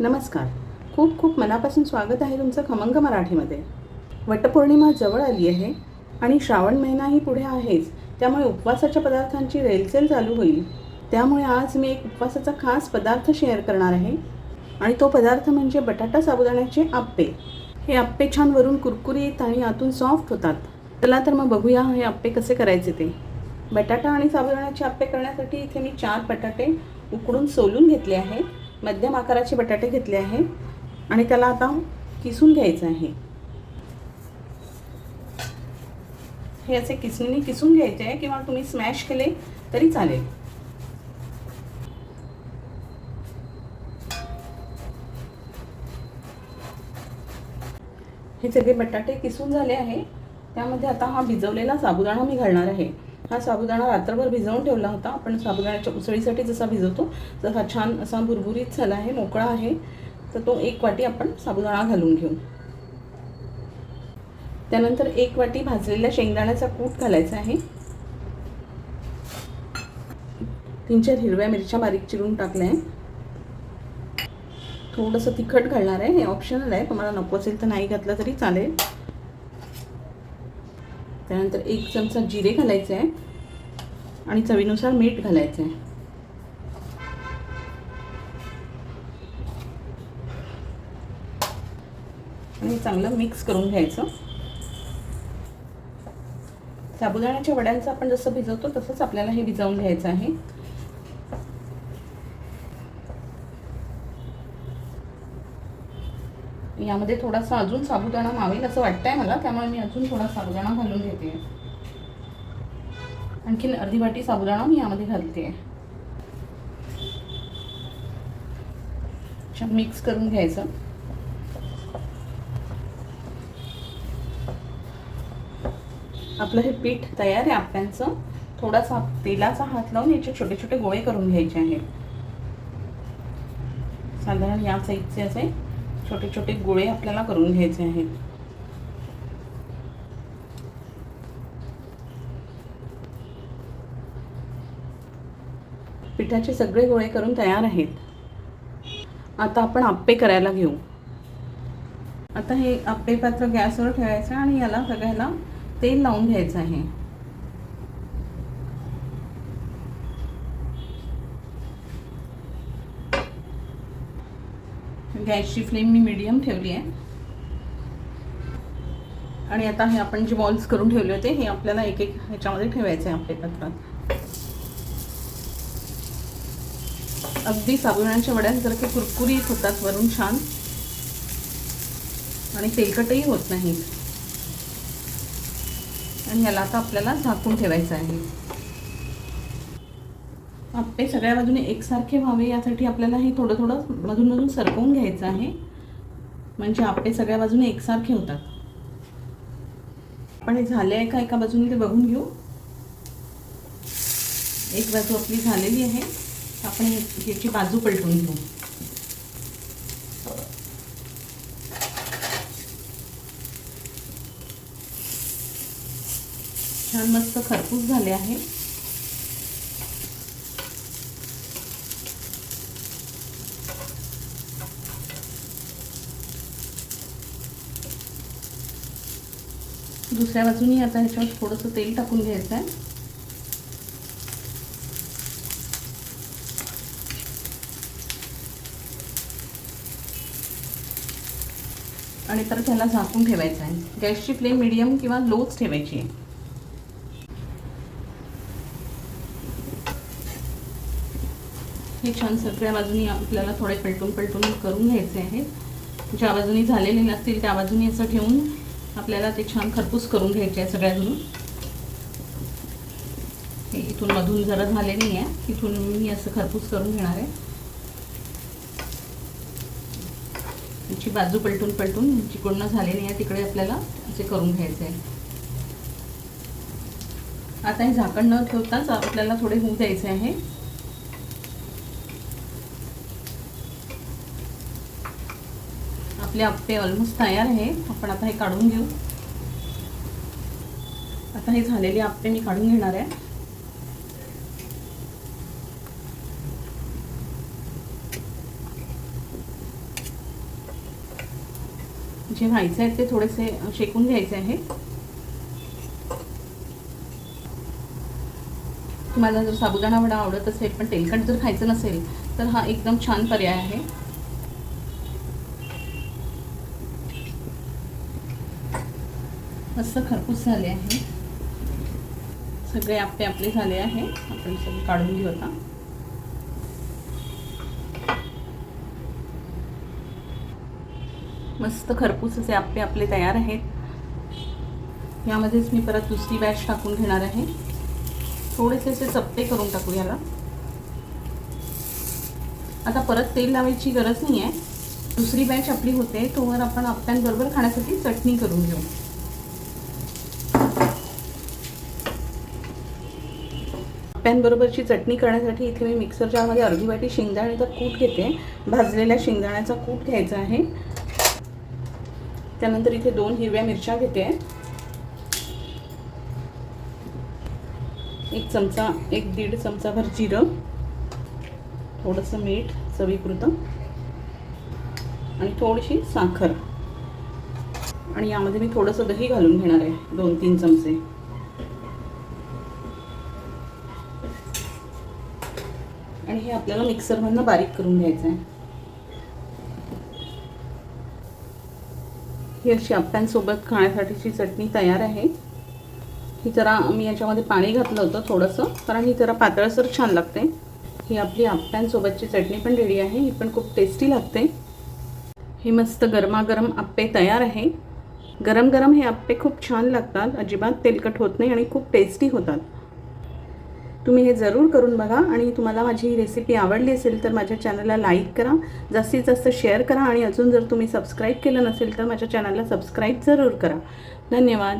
नमस्कार. खूप खूप मनापासून स्वागत आहे तुमचं खमंग मराठीमध्ये. वटपौर्णिमा जवळ आली आहे आणि श्रावण महिनाही पुढे आहेच त्यामुळे उपवासाच्या पदार्थांची रेलचेल चालू होईल. त्यामुळे आज मी एक उपवासाचा खास पदार्थ शेअर करणार आहे आणि तो पदार्थ म्हणजे बटाटा साबुदाण्याचे आप्पे. हे आप्पे छान वरून कुरकुरीत आणि आतून सॉफ्ट होतात. चला तर मग बघूया हे आप्पे कसे करायचे ते. बटाटा आणि साबुदाण्याचे आप्पे करण्यासाठी इथे मी चार बटाटे उकडून सोलून घेतले आहेत. मध्यम आकाराचे बटाटे घेतले आहे आणि त्याला आता किसून घ्यायचं आहे. हे असे किसणीने किसून घ्यायचे आहे. किंवा तुम्ही स्मॅश केले तरी चालेल. हे सगळे बटाटे किसून झाले आहे. त्यामध्ये आता हा भिजवलेला साबुदाणा मी घालणार आहे. हा साबुदाणा रात्रभर भिजवून ठेवला होता. आपण साबुदाण्याच्या उसळीसाठी जसा भिजवतो तसा छान असा भुरभुरीत झाला आहे मोकळा आहे. तर तो एक वाटी आपण साबुदाणा घालून घेऊ. त्यानंतर एक वाटी भाजलेल्या शेंगदाण्याचा कूट घालायचा आहे. तीन चार हिरव्या मिरच्या बारीक चिरून टाकल्या आहे. थोडंसं तिखट घालणार आहे हे ऑप्शनल आहे. तुम्हाला नको असेल तर नाही घातलं तरी चालेल. त्यानंतर एक चमचा जिरे घालायचे आहे आणि चवीनुसार मीठ घालायचं आहे. आणि चांगलं मिक्स करून घ्यायचं. साबुदाण्याच्या वड्यांचं आपण जसं भिजवतो तसंच आपल्याला हे भिजवून घ्यायचं आहे. यामध्ये थोडासा अजून साबुदाणा मावेल असं वाटतंय मला त्यामुळे मी अजून थोडा साबुदाणा घालून घेते. आणखीन अर्धी वाटी साबुदाणा मी यामध्ये घालते. मिक्स करून घ्यायचं. आपलं हे पीठ तयार आहे आप्यांचं. थोडासा तेलाचा हात लावून याचे छोटे छोटे गोळे करून घ्यायचे आहेत साधारण या साईजचे असे छोटे छोटे गोळे आपल्याला करून घ्यायचे आहेत. पिठाचे सगळे गोळे करून तयार आहेत. आता आपण आप्पे करायला घेऊ. आता हे आप्पे पात्र गॅसवर ठेवायचं आणि याला सगळ्याला तेल लावून घ्यायचं आहे. गॅसची फ्लेम मी मिडियम ठेवली आहे. आणि आता हे आपण जे बॉल्स करून ठेवले होते हे आपल्याला एक एक ह्याच्यामध्ये ठेवायचे आहे आपल्या पात्रात अगदी साबुदाण्याच्या वड्यांसारखे कुरकुरीत होतात वरून छान. आणि तेलकटही होत नाहीत. आणि याला आता आपल्याला झाकून ठेवायचं आहे. आप्पे सगळ्या बाजूने एकसारखे व्हावे यासाठी आपल्याला हे थोडं थोडं मधून मधून सरकवून घ्यायचं आहे. म्हणजे आप्पे सगळ्या बाजूने एकसारखे होतात. आपण हे झाले आहे का एका बाजूने ते बघून घेऊ. एक बाजू आपली झालेली आहे. आपण याची बाजू पलटून घेऊ. छान मस्त खरपूस झाले आहे. दुसऱ्या बाजूनी आता ह्याच्यावर थोडंसं तेल टाकून घ्यायचं आहे आणि तर त्याला झाकून ठेवायचं आहे गॅसची फ्लेम मिडियम किंवा लोच ठेवायची आहे. हे छान सगळ्या बाजूनी आपल्याला थोडे पलटून पलटून करून घ्यायचे आहे ज्या बाजूनी झालेले नसतील त्या बाजूनी असं ठेवून आपल्याला ते छान खरपूस करून घ्यायचे आहे सगळ्याजून हे इथून मधून जरा झाले नाही आहे इथून मी असं खरपूस करून घेणार आहे. याची बाजू पलटून पलटून जिकडनं झाले नाही आहे तिकडे आपल्याला असे करून घ्यायचे आहे. आता हे झाकण न ठेवताच आपल्याला थोडे होऊ द्यायचे आहे. आपले आपे ऑलमोस्ट तयार आहे. आपण आता हे काढून घेऊ. आता हे झालेले आपे मी काढून घेणार आहे. जे व्हायचे आहेत ते थोडेसे शेकून घ्यायचे आहे. तुम्हाला जर साबुदाणा वडा आवडत असेल पण तेलकट जर खायचं नसेल तर हा एकदम छान पर्याय आहे. मस्त खरपूस झाले आहे? सगळे आपले आपले झाले आहे. आपण सगळे काढून घेऊ आता. मस्त खरपूसचे आपले आपले तयार आहेत. यामध्येच मी परत दुसरी बॅच टाकून घेणार आहे. थोडेसे असे चपटे करून टाकू याला. आता परत तेल लावायची गरज नाही आहे दुसरी बॅच आपली होते तोवर आपण आप्यांबरोबर खाण्यासाठी चटणी करून घेऊ. आप्यांबरोबरची चटणी करण्यासाठी इथे मी मिक्सर जारमध्ये अर्धी वाटी शेंगदाण्याचा कूट घेते. भाजलेल्या शेंगदाण्याचा कूट घ्यायचा आहे. त्यानंतर इथे दोन हिरव्या मिरच्या घेते. एक चमचा एक दीड चमचाभर जिरं. थोडंसं मीठ चवीपुरतं आणि थोडीशी साखर. आणि यामध्ये मी थोडंसं दही घालून घेणार आहे. दोन तीन चमचे. आणि हे आपल्याला मिक्सरमधनं बारीक करून घ्यायचं आहे ही अशी आप्यांसोबत खाण्यासाठीची चटणी तयार आहे. ही जरा मी याच्यामध्ये पाणी घातलं होतं थोडंसं कारण ही जरा पातळसर छान लागते. ही आपली आप्यांसोबतची चटणी पण रेडी आहे ही पण खूप टेस्टी लागते. हे मस्त गरमागरम आप्पे तयार आहे. गरम गरम हे आप्पे खूप छान लागतात अजिबात तेलकट होत नाही आणि खूप टेस्टी होतात. तुम्ही हे जरूर करून बघा आणि तुम्हाला माझी ही रेसिपी आवडली असेल तर माझ्या चॅनलला लाईक करा. जास्तीत जास्त शेअर करा आणि अजून जर तुम्ही सबस्क्राईब केलं नसेल तर माझ्या चॅनलला सबस्क्राईब जरूर करा. धन्यवाद.